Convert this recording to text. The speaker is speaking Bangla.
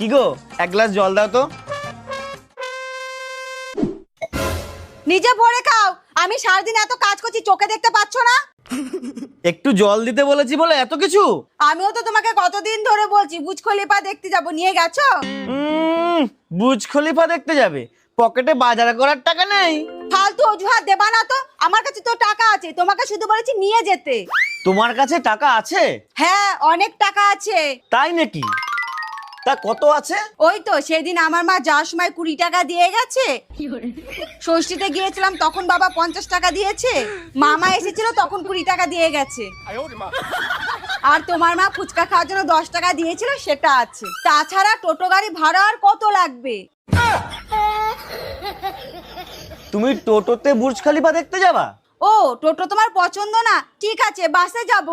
কি গো? এক গ্লাস জল দাও তো। নিজে ভরে খাও। আমি সারাদিন এত কাজ করছি চোখে দেখতে পাচ্ছ না? একটু জল দিতে বলেছি বলে এত কিছু? আমিও তো তোমাকে কতদিন ধরে বলছি বুজ খলিফা দেখতে যাব নিয়ে গেছো? উম, বুজ খলিফা দেখতে যাবে। পকেটে বাজার করার টাকা নেই। ফালতু অজুহাত দেবা না তো। আমার কাছে তো টাকা আছে তোমাকে শুধু বলেছি নিয়ে যেতে। তোমার কাছে টাকা আছে? হ্যাঁ অনেক টাকা আছে। তাই নাকি? তা কত আছে? ওই তো সেদিন আমার মা যাওয়ার সময় কুড়ি টাকা দিয়ে গেছে। ষষ্ঠীতে গিয়েছিলাম তখন বাবা পঞ্চাশ টাকা দিয়েছে। মামা এসেছিল তখন কুড়ি টাকা দিয়ে গেছে। আর তোমার মা ফুচকা খাওয়ার জন্য দশ টাকা দিয়েছিল সেটা আছে। তাছাড়া টোটো গাড়ি ভাড়া আর কত লাগবে? তুমি টোটোতে বুর্জ খলিফা দেখতে যাবা? ও টোটো তোমার পছন্দ না। ঠিক আছে বাসে যাব।